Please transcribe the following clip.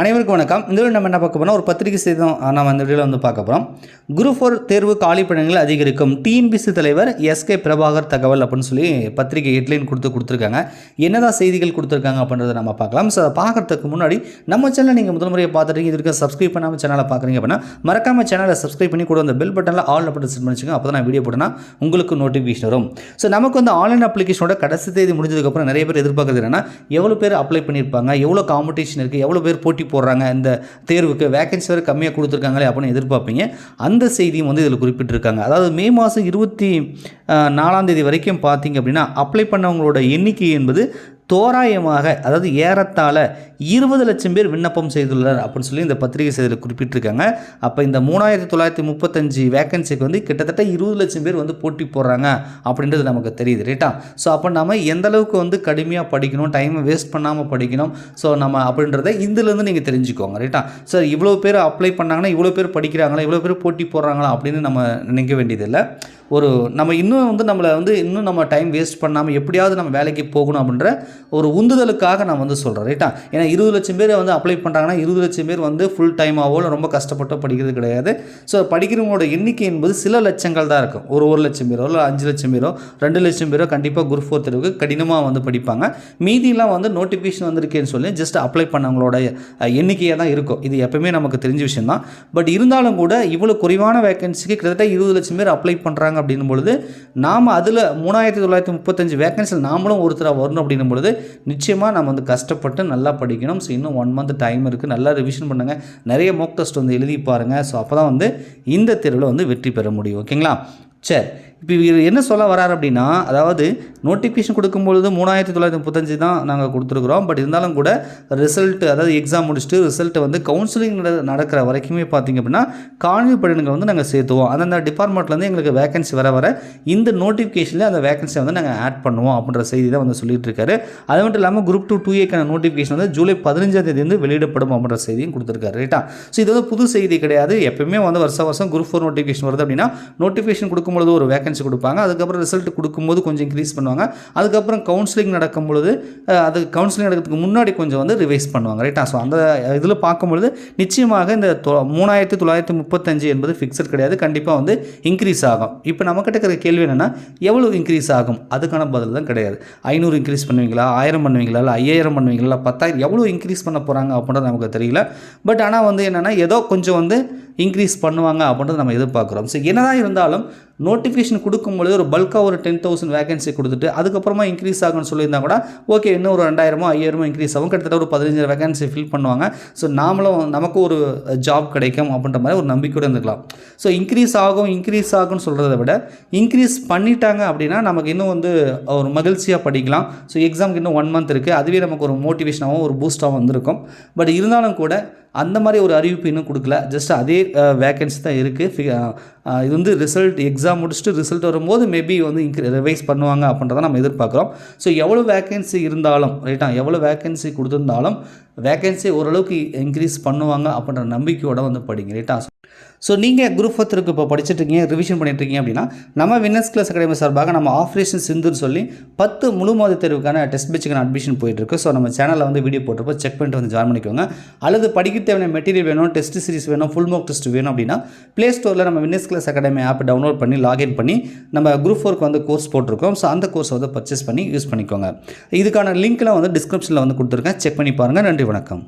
அனைவருக்கும் வணக்கம். இந்த வீடியோ நம்ம என்ன பார்க்க போறோம் ஒரு பத்திரிகை செய்தி தான் நம்ம இந்த வீடியோவில் வந்து பார்க்க போகிறோம் குரூப் ஃபோர் தேர்வு காலி அதிகரிக்கும். டிஎன்பிசி தலைவர் எஸ்கே பிரபாகர் தகவல் அப்படின்னு சொல்லி பத்திரிகை ஹெட்லைன் கொடுத்து கொடுத்துருக்காங்க. என்னதான் செய்திகள் கொடுத்துருக்காங்க அப்படின்றத நம்ம பார்க்கலாம். ஸோ அதை பார்க்கறதுக்கு முன்னாடி நம்ம சேனலை நீங்கள் முதல் முறையை பார்த்துட்டு இது இருக்க சப்ஸ்கிரைப் பண்ணாமல் சேனலை பார்க்குறீங்க அப்படின்னா மறக்காமல் சேனலை சப்ஸ்கிரைப் பண்ணி கூட அந்த பெல் பட்டனில் ஆல் அப்படின்னு செட் பண்ணிச்சுங்க. அப்போ தான் நான் வீடியோ போட்டேன்னா உங்களுக்கு நோட்டிஃபிகேஷன் வரும். ஸோ நமக்கு வந்து ஆன்லைன் அப்ளிகேஷனோட கடைசி தேதி முடிஞ்சதுக்கப்புறம் நிறைய பேர் எதிர்பார்க்குறது என்னன்னா எவ்வளோ பேர் அப்ளை பண்ணியிருப்பாங்க எவ்வளோ காம்படிஷன் இருக்குது எவ்வளோ பேர் போட்டி போடுறாங்க. இந்த தேர்வுக்கு வேகன்சி வேறு கம்மியாக கொடுத்துருக்காங்களே அப்படின்னு எதிர்பார்ப்பீங்க. அந்த செய்தியும் வந்து இதில் குறிப்பிட்டிருக்காங்க. அதாவது மே மாதம் இருபத்தி நாலாம் தேதி வரைக்கும் பார்த்தீங்க அப்படின்னா அப்ளை பண்ணவங்களோட எண்ணிக்கை என்பது தோராயமாக அதாவது ஏறத்தாழ இருபது லட்சம் பேர் விண்ணப்பம் செய்துள்ளனர் அப்படின்னு சொல்லி இந்த பத்திரிகை செய்தியில் குறிப்பிட்டிருக்காங்க. அப்போ இந்த மூணாயிரத்தி தொள்ளாயிரத்தி முப்பத்தஞ்சு வேகன்சிக்கு வந்து கிட்டத்தட்ட இருபது லட்சம் பேர் வந்து போட்டி போடுறாங்க அப்படின்றது நமக்கு தெரியுது ரைட்டா? ஸோ அப்போ நம்ம எந்த அளவுக்கு வந்து கடுமையாக படிக்கணும் டைமை வேஸ்ட் பண்ணாமல் படிக்கணும்? ஸோ நம்ம அப்படின்றத இதுலேருந்து நீங்கள் தெரிஞ்சுக்கோங்க ரைட்டா? சார் இவ்வளோ பேர் அப்ளை பண்ணாங்கன்னா இவ்வளோ பேர் படிக்கிறாங்களா இவ்வளோ பேர் போட்டி போடுறாங்களா அப்படின்னு நம்ம நினைக்க வேண்டியதில்லை. ஒரு நம்ம இன்னும் வந்து நம்மளை வந்து இன்னும் நம்ம டைம் வேஸ்ட் பண்ணாமல் எப்படியாவது நம்ம வேலைக்கு போகணும் அப்படின்ற ஒரு உந்துதலுக்காக நான் வந்து சொல்கிறேன் ரைட்டா ஏன்னா இருபது லட்சம் பேர் வந்து அப்ளை பண்ணுறாங்கன்னா இருபது லட்சம் பேர் வந்து ஃபுல் டைமாகவோ ரொம்ப கஷ்டப்பட்டு படிக்கிறது கிடையாது. ஸோ படிக்கிறவங்களோட எண்ணிக்கை என்பது சில லட்சங்கள் தான் இருக்கும். ஒரு ஒரு லட்சம் பேரோ இல்லை அஞ்சு லட்சம் பேரோ ரெண்டு லட்சம் பேரோ கண்டிப்பாக குரூப் ஃபோர் தேர்வுக்கு கடினமாக வந்து படிப்பாங்க. மீதியெல்லாம் வந்து நோட்டிஃபிகேஷன் வந்திருக்கேன்னு சொல்லி ஜஸ்ட் அப்ளை பண்ணவங்களோட எண்ணிக்கையாக தான் இருக்கும். இது எப்பவுமே நமக்கு தெரிஞ்ச விஷயம் தான் பட் இருந்தாலும் கூட இவ்வளோ குறைவான வேகன்சிக்கு கிட்டத்தட்ட இருபது லட்சம் பேர் அப்ளை பண்ணுறாங்க அப்படின்னும் பொழுது நாம் அதில் மூணாயிரத்தி தொள்ளாயிரத்தி முப்பத்தஞ்சு வேகன்சியில் நாமளும் ஒருத்தராக வரணும் அப்படின்னும் பொழுது நிச்சயமாக நம்ம வந்து கஷ்டப்பட்டு நல்லா படிக்கணும். ஸோ இன்னும் ஒன் மந்த் டைம் இருக்குது நல்லா ரிவிஷன் பண்ணுங்கள் நிறைய மோக் டெஸ்ட் வந்து எழுதி பாருங்கள் ஸோ அப்போ தான் வந்து இந்த தேர்வில் வந்து வெற்றி பெற முடியும். ஓகேங்களா சரி. இப்போ இவர் என்ன சொல்ல வரார் அப்படின்னா அதாவது நோட்டிஃபிகேஷன் கொடுக்கும்பொழுது மூணாயிரத்தி தொள்ளாயிரத்தி முப்பத்தஞ்சு தான் நாங்கள் கொடுத்துருக்குறோம். பட் இருந்தாலும் கூட ரிசல்ட் அதாவது எக்ஸாம் முடிச்சுட்டு ரிசல்ட்டை வந்து கவுன்சிலிங் நடக்கிற வரைக்குமே பார்த்தீங்க அப்படின்னா காணொலி படினங்களை வந்து நாங்கள் சேர்த்துவோம். அந்தந்த டிபார்ட்மெண்ட்லேருந்து எங்களுக்கு வேகன்சி வர வர இந்த நோட்டிஃபிகேஷனில் அந்த வேகன்சியை வந்து நாங்கள் ஆட் பண்ணுவோம் அப்படின்ற செய்தி தான் வந்து சொல்லிட்டு இருக்காரு. அது மட்டும் இல்லாமல் குரூப் டூ டூ ஏக்கான நோட்டிஃபிகேஷன் வந்து ஜூலை பதினஞ்சாம் தேதி வந்து வெளியிடப்படும் அப்படின்ற செய்தியும் கொடுத்துருக்காரு ரைட்டா ஸோ இது வந்து புது செய்தி கிடையாது. எப்பயுமே வந்து வருஷம் வருஷம் குரூப் ஃபோர் நோட்டிஃபிகேஷன் வருது அப்படின்னா நோட்டிஃபிகேஷன் கொடுக்கும்பொழுது ஒரு வேகன்சி கொடுப்பாங்க. அதுக்கப்புறம் ரிசல்ட் கொடுக்கும்போது கொஞ்சம் இன்க்ரீஸ் பண்ணுவாங்க. அதுக்கப்புறம் கவுன்சிலிங் நடக்கும் பொழுது அது கவுன்சிலிங் நடக்கிறதுக்கு முன்னாடி கொஞ்சம் வந்து ரிவைஸ் பண்ணுவாங்க. ரைட்டா ஸோ அந்த இதில் பார்க்கும்பொழுது நிச்சயமாக இந்த தொ- மூணாயிரத்தி தொள்ளாயிரத்தி முப்பத்தஞ்சு என்பது ஃபிக்ஸட் கிடையாது. கண்டிப்பாக வந்து இன்க்ரீஸ் ஆகும். இப்போ நம்மக்கிட்ட இருக்கிற கேள்வி என்னென்னா எவ்வளோ இன்க்ரீஸ் ஆகும்? அதுக்கான பதில் தான் கிடையாது. ஐநூறு இன்க்ரீஸ் பண்ணுவீங்களா? ஆயிரம் பண்ணுவீங்களா? இல்லை ஐயாயிரம் பண்ணுவீங்களா? இல்லை பத்தாயிரம்? எவ்வளோ இன்க்ரீஸ் பண்ண போகிறாங்க அப்படின்றது நமக்கு தெரியல. பட் ஆனால் வந்து என்னென்னா ஏதோ கொஞ்சம் வந்து இன்க்ரீஸ் பண்ணுவாங்க அப்படின்றத நம்ம எதிர்பார்க்குறோம். ஸோ என்னதான் இருந்தாலும் நோட்டிஃபிகேஷன் கொடுக்கும்பொழுது ஒரு பல்காக ஒரு டென் தௌசண்ட் வேகன்சி கொடுத்துட்டு அதுக்கப்புறமா இன்க்ரீஸ் ஆகும்னு சொல்லியிருந்தா கூட ஓகே இன்னும் ஒரு ரெண்டாயிரமோ ஐயாயிரமோ இன்க்ரீஸ் ஆகும். கிட்டத்தட்ட ஒரு பதினஞ்சு வேகன்சி ஃபில் பண்ணுவாங்க. ஸோ நாமளும் நமக்கு ஒரு ஜாப் கிடைக்கும் அப்படின்ற மாதிரி ஒரு நம்பிக்கையோடு இருந்துக்கலாம். ஸோ இன்க்ரீஸ் ஆகும் இன்க்ரீஸ் ஆகும்னு சொல்கிறத விட இன்க்ரீஸ் பண்ணிட்டாங்க அப்படின்னா நமக்கு இன்னும் வந்து ஒரு மகிழ்ச்சியாக படிக்கலாம். ஸோ எக்ஸாமுக்கு இன்னும் ஒன் மந்த் இருக்குது அதுவே நமக்கு ஒரு மோட்டிவேஷனாகவும் ஒரு பூஸ்டாகவும் வந்திருக்கும். பட் இருந்தாலும் கூட அந்த மாதிரி ஒரு அறிவிப்பு இன்னும் கொடுக்கல. ஜஸ்ட் அதே வேகன்சி தான் இருக்குது இது வந்து ரிசல்ட் எக்ஸாம் முடிச்சுட்டு ரிசல்ட் வரும்போது மேபி வந்து இன்க்ரி ரிவைஸ் பண்ணுவாங்க அப்படின்றத நம்ம எதிர்பார்க்குறோம். ஸோ எவ்வளோ வேகன்சி இருந்தாலும் ரைட்டா எவ்வளோ வேகன்சி கொடுத்துருந்தாலும் வேகன்சி ஓரளவுக்கு இன்க்ரீஸ் பண்ணுவாங்க அப்படின்ற நம்பிக்கையோட வந்து படிங்க ரைட்டா ஸோ நீங்கள் குரூப் ஃபோர்த்துக்கு இப்போ படிச்சுட்டு இருக்கீங்க ரிவிஷன் பண்ணிட்டு இருக்கீங்க அப்படின்னா நம்ம வின்னர்ஸ் கிளாஸ் அகாடமி சார்பாக நம்ம ஆப்ரேஷன் சிந்துன்னு சொல்லி பத்து முழு மாத தேர்வுக்கான டெஸ்ட் பேச்சுக்கான அட்மிஷன் போயிட்டுருக்கு ஸோ நம்ம சேனலில் வந்து வீடியோ போட்டிருப்போம். செக் பண்ணிட்டு வந்து ஜாயின் பண்ணிக்கோங்க. அல்லது படிக்க தேவையான மெட்டீரியல் வேணும் டெஸ்ட் சீரிஸ் வேணும் ஃபுல் மார்க் டெஸ்ட் வேணும் அப்படின்னா ப்ளே ஸ்டோரில் நம்ம winners class academy app download பண்ணி லாகின் பண்ணி நம்ம குரூப் ஃபோருக்கு வந்து கோர்ஸ் போட்டிருக்கோம். ஸோ அந்த கோர்ஸை வந்து பர்ச்சேஸ் பண்ணி யூஸ் பண்ணிக்கோங்க. இதுக்கான லிங்க்லாம் வந்து டிஸ்கிரிப்ஷனில் வந்து கொடுத்துருக்கேன். செக் பண்ணி பாருங்கள் நன்றி வணக்கம்.